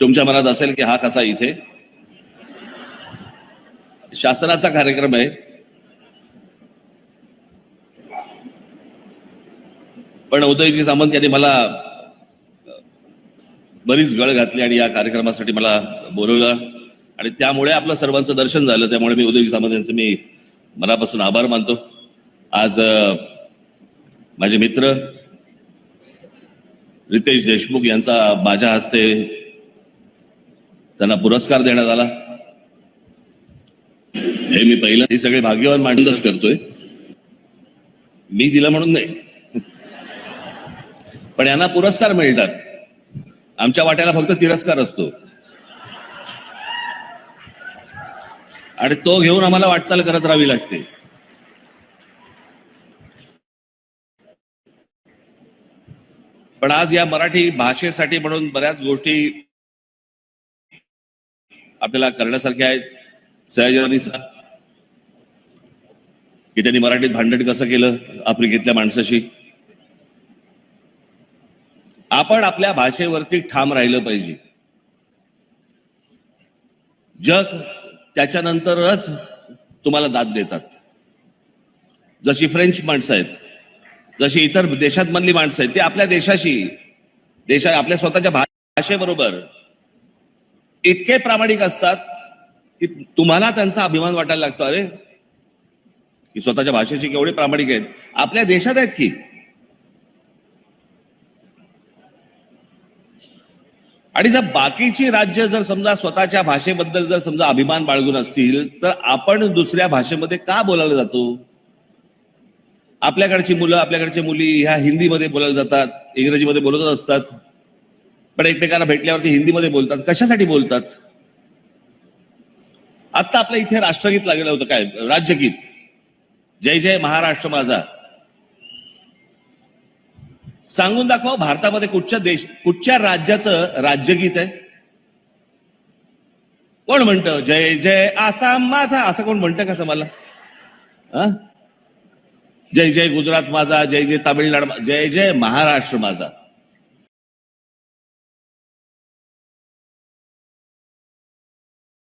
तुमच्या मनात असेल की हा कसा इथे? शासनाचा कार्यक्रम आहे. पण उदयजी सामंत यांनी मला बरीच गळ घातली आणि या कार्यक्रमासाठी मला बोलवलं. आणि त्यामुळे आपलं सर्वांचं दर्शन झालं. त्यामुळे मी उदयजी सामंत यांचे मी मनापासून आभार मानतो. आज माझे मित्र रितेश देशमुख यांचा माझ्या हस्ते त्यांना पुरस्कार देण्यात आला. हे मी पहिलं हे सगळे भाग्यवान माणसंच करतोय. मी दिला म्हणून नाही. पण यांना पुरस्कार मिळतात. आमच्या वाट्याला फक्त तिरस्कार असतो. आणि तो घेऊन आम्हाला वाटचाल करत राहावी लागते. पण आज या मराठी भाषेसाठी म्हणून बऱ्याच गोष्टी आपल्याला करण्यासारखे आहेत. सयाजीराणीचा की त्यांनी मराठीत भांडण कसं केलं आफ्रिकेतल्या माणसाशी? आपण आपल्या भाषेवरती ठाम राहिलं पाहिजे. जग त्याच्यानंतरच तुम्हाला दाद देतात. जशी फ्रेंच माणसं आहेत जशी इतर देशात मधली माणसं आहेत ते आपल्या देशाशी देशा आपल्या स्वतःच्या भाषेबरोबर इतके प्रामाणिक असतात की तुम्हाला त्यांचा अभिमान वाटायला लागतो. अरे की स्वतःच्या भाषेची केवढे प्रामाणिक आहेत. आपल्या देशात आहेत की आणि जर बाकीची राज्य जर समजा स्वतःच्या भाषेबद्दल जर समजा अभिमान बाळगून असतील तर आपण दुसऱ्या भाषेमध्ये का बोलायला जातो? आपल्याकडची मुलं आपल्याकडची मुली ह्या हिंदीमध्ये बोलायला जातात इंग्रजीमध्ये बोलतच असतात. पण एकमेकांना भेटल्यावरती हिंदीमध्ये बोलतात. कशासाठी बोलतात? आता आपल्या इथे राष्ट्रगीत लागलं होतं काय? राज्यगीत. जय जय महाराष्ट्र माझा. सांगून दाखवा भारतामध्ये कुठच्या देश कुठच्या राज्याचं राज्यगीत आहे? कोण म्हणतं? जय जय आसाम माझा. असं कोण म्हणतं कसं मला? जय जय गुजरात माझा. जय जय तामिळनाडू जय जय महाराष्ट्र माझा.